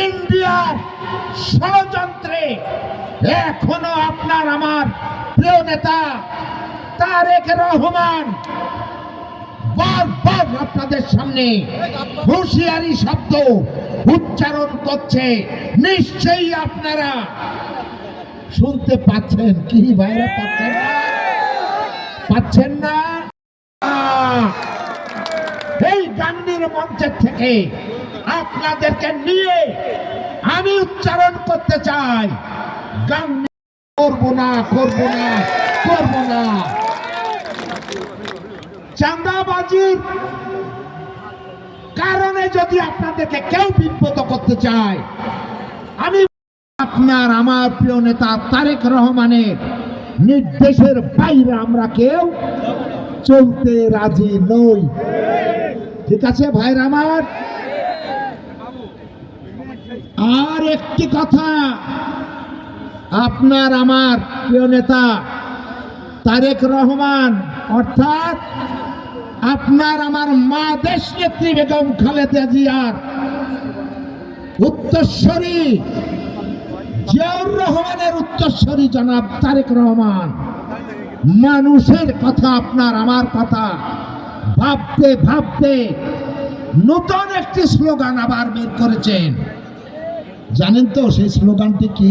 ইন্ডিয়ার ষড়যন্ত্রে এখনও আপনার আমার প্রিয় নেতা তারেক রহমান। বারবার আপনাদের সামনে হুঁশিয়ারি শব্দ উচ্চারণ করছে। নিশ্চয়ই আপনারা শুনতে পাচ্ছেন। কি ভাইরা পাচ্ছেন না? পাচ্ছেন না? এই গান্ধীর মঞ্চের থেকে আপনাদেরকে নিয়ে আমি উচ্চারণ করতে চাই। করব না না না। চাঁদাবাজির কারণে যদি আপনাদেরকে কেউ বিব্রত করতে চায়, আমি আপনার, আমার প্রিয় নেতা তারেক রহমানের নির্দেশের বাইরে আমরা কেউ চলতে রাজি নই। ঠিক আছে ভাইর আমার? আর একটি কথা। আপনার আমার প্রিয় নেতা তারেক রহমান, অর্থাৎ আপনার আমার মা দেশ নেত্রী বেগম খালেদা জিয়ার উত্তরস্বরী জিয়াউর রহমানের উত্তরস্বরী জনাব তারেক রহমান। মানুষের কথা, আপনার আমার কথা ভাবতে ভাবতে নতুন একটি স্লোগান আবার বের করেছেন। জানেন তো সেই স্লোগানটি কি?